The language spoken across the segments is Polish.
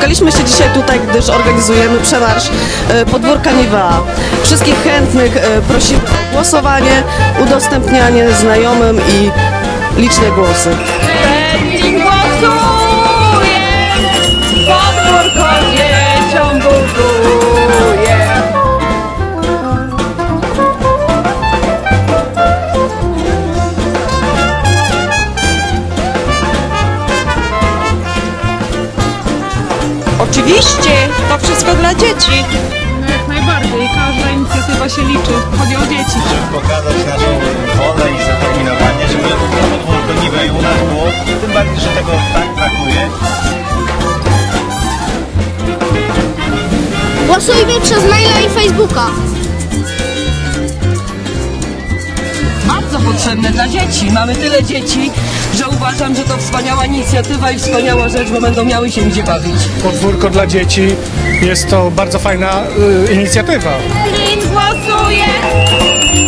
Spotkaliśmy się dzisiaj tutaj, gdyż organizujemy przemarsz e, podwórka Niwea. Wszystkich chętnych e, prosimy o głosowanie, udostępnianie znajomym i liczne głosy. Oczywiście, to wszystko dla dzieci. Jak najbardziej, każda inicjatywa się liczy. Chodzi o dzieci. żeby pokazać naszą wolę i zdeterminowanie, żeby podwórku niby i u nas było, tym bardziej, że tego tak brakuje. Głosujmy przez maila i Facebooka. Potrzebne dla dzieci. Mamy tyle dzieci, że uważam, że to wspaniała inicjatywa i wspaniała rzecz, bo będą miały się gdzie bawić. podwórko dla dzieci. Jest to bardzo fajna y, inicjatywa. Nic głosuje,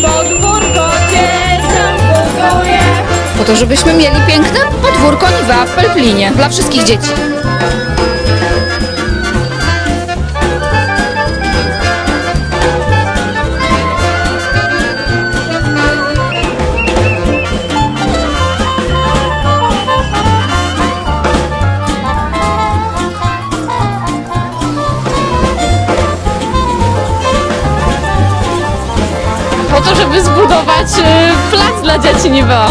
podwórko dzieciom buduje. Po to, żebyśmy mieli piękne podwórko Niwa w Pelplinie dla wszystkich dzieci. Żeby zbudować y, plac dla dzieci Niwa.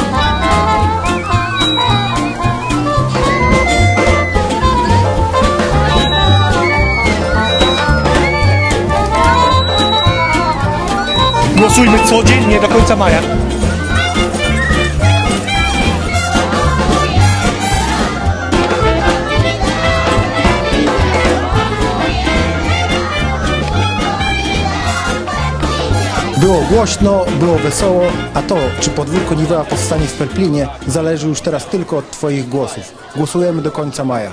Głosujmy codziennie do końca maja. Było głośno, było wesoło, a to, czy podwórko Niwea powstanie w Perplinie, zależy już teraz tylko od Twoich głosów. Głosujemy do końca maja.